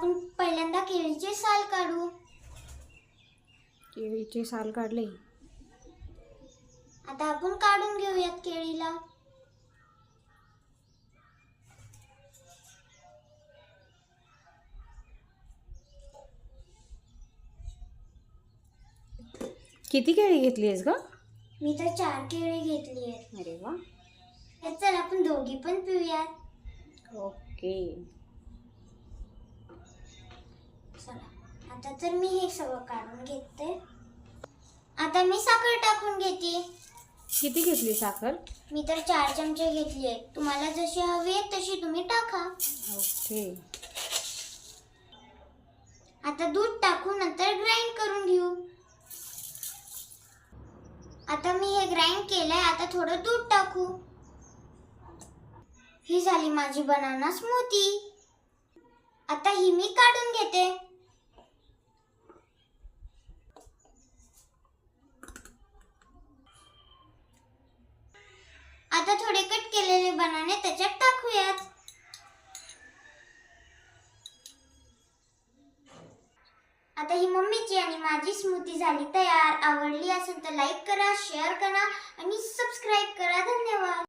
आपण पहिल्यांदा केळीचे साल काढू. केळीचे साल काढले. आता आपण काढून घेऊयात केळीला. किती केळी घेतली आहेस ग? मी तर चार केळी घेतली आहेत. अरे वा. चल आपण दोघी पण पिऊयात. ओके चला आता तर मी हे सगळं काढून घेते. आता मी साखर टाकून घेते. किती घेतली साखर? मी तर चार चमचे घेतली आहे. तुम्हाला जशी हवी आहे तशी तुम्ही टाका. ओके. आता दूध टाकून नंतर ग्राइंड करून घेऊ. आता मी हे ग्राइंड केलंय आता थोडं दूध टाकू. ही झाली माझी बनाना स्मूथी आता ही मी काढून घेते. पानाने त्याच्यात टाकूयात. आता ही मम्मीची आणि माझी स्मृती झाली तयार. आवडली असेल तर लाईक करा शेअर करा आणि सबस्क्राईब करा. धन्यवाद.